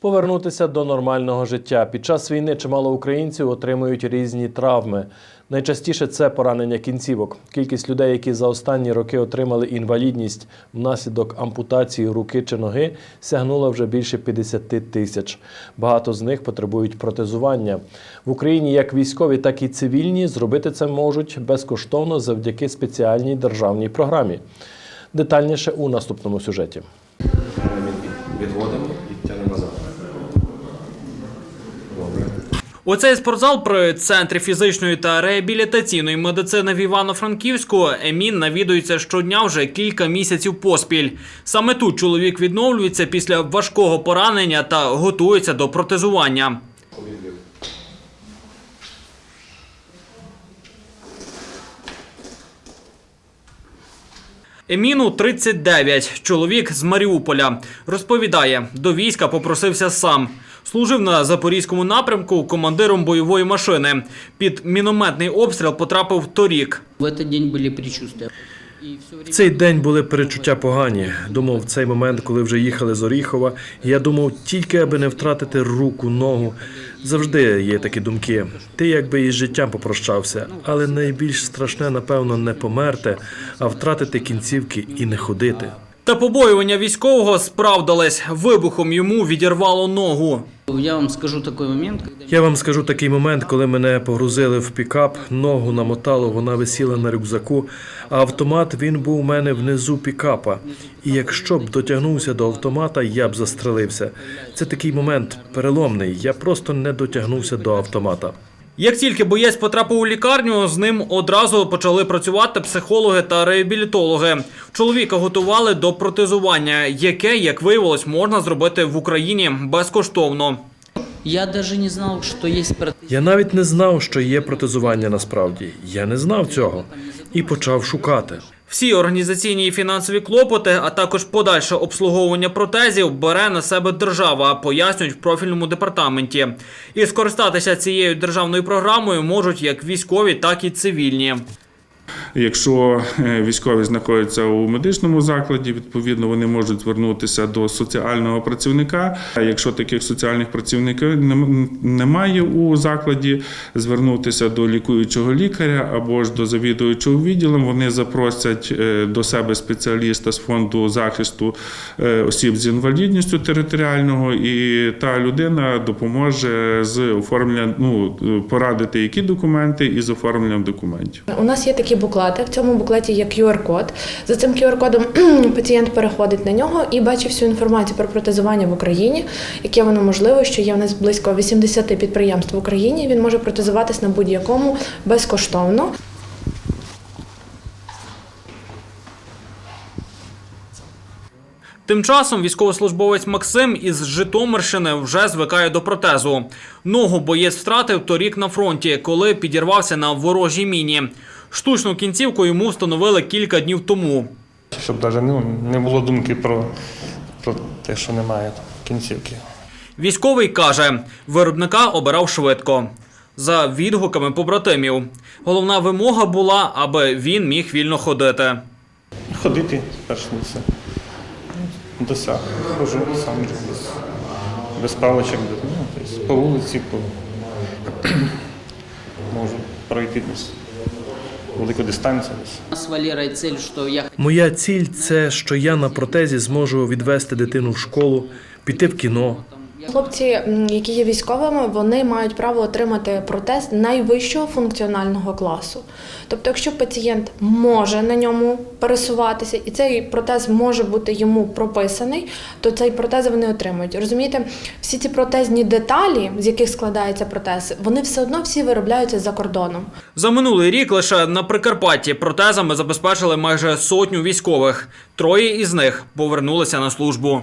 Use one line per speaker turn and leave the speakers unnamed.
Повернутися до нормального життя. Під час війни чимало українців отримують різні травми. Найчастіше це поранення кінцівок. Кількість людей, які за останні роки отримали інвалідність внаслідок ампутації руки чи ноги, сягнула вже більше 50 тисяч. Багато з них потребують протезування. В Україні як військові, так і цивільні зробити це можуть безкоштовно завдяки спеціальній державній програмі. Детальніше у наступному сюжеті.
Відводимо
У цей спортзал при центрі фізичної та реабілітаційної медицини в Івано-Франківську Емін навідується щодня вже кілька місяців поспіль. Саме тут чоловік відновлюється після важкого поранення та готується до протезування. Еміну 39, чоловік з Маріуполя. Розповідає, до війська попросився сам. Служив на запорізькому напрямку командиром бойової машини. Під мінометний обстріл потрапив торік.
В цей день були предчувствия.
В цей день були перечуття погані. Думав, в цей момент, коли вже їхали з Оріхова, я думав, тільки аби не втратити руку, ногу. Завжди є такі думки. Ти якби із життям попрощався, але найбільш страшне, напевно, не померти, а втратити кінцівки і не ходити.
Та побоювання військового справдились. Вибухом йому відірвало ногу.
Я вам скажу такий момент,
Я вам скажу такий момент, коли мене погрузили в пікап, ногу намотало, вона висіла на рюкзаку, а автомат він був у мене внизу пікапа. І якщо б дотягнувся до автомата, я б застрелився. Це такий момент переломний. Я просто не дотягнувся до автомата.
Як тільки боєць потрапив у лікарню, з ним одразу почали працювати психологи та реабілітологи. Чоловіка готували до протезування, яке, як виявилось, можна зробити в Україні безкоштовно.
я навіть не знав, що є.
Я навіть не знав, що є протезування насправді. Я не знав цього і почав шукати.
Всі організаційні і фінансові клопоти, а також подальше обслуговування протезів бере на себе держава, пояснюють в профільному департаменті. І скористатися цією державною програмою можуть як військові, так і цивільні.
Якщо е, військові знаходяться у медичному закладі, відповідно вони можуть звернутися до соціального працівника. А Якщо таких соціальних працівників немає у закладі, звернутися до лікуючого лікаря або ж до завідуючого відділом. Вони запросять е, до себе спеціаліста з фонду захисту е, осіб з інвалідністю територіального, і та людина допоможе з оформленням, ну порадити, які документи, і з оформленням документів.
У нас є такі буклети. В цьому буклеті є QR-код. За цим QR-кодом пацієнт переходить на нього і бачить всю інформацію про протезування в Україні, яке воно можливо, що є в нас близько 80 підприємств в Україні. Він може протезуватись на будь-якому безкоштовно.
Тим часом військовослужбовець Максим із Житомирщини вже звикає до протезу. Ногу боєць втратив торік на фронті, коли підірвався на ворожій міні. Штучну кінцівку йому встановили кілька днів тому.
Щоб навіть ну, не було думки про, про те, що немає там, кінцівки.
Військовий каже, виробника обирав швидко. За відгуками побратимів. Головна вимога була, аби він міг вільно ходити.
Ходити, перш не все. Досяг. Хожу сам без, без паличок. Ну, тобто по вулиці, по... можу пройти десь
что я
Моя ціль це, що я на протезі зможу відвести дитину в школу, піти в кіно.
Хлопці, які є військовими, вони мають право отримати протез найвищого функціонального класу. Тобто, якщо пацієнт може на ньому пересуватися, і цей протез може бути йому прописаний, то цей протез вони отримують. Розумієте, всі ці протезні деталі, з яких складається протез, вони все одно всі виробляються за кордоном.
За минулий рік лише на Прикарпатті протезами забезпечили майже сотню військових. Троє із них повернулися на службу.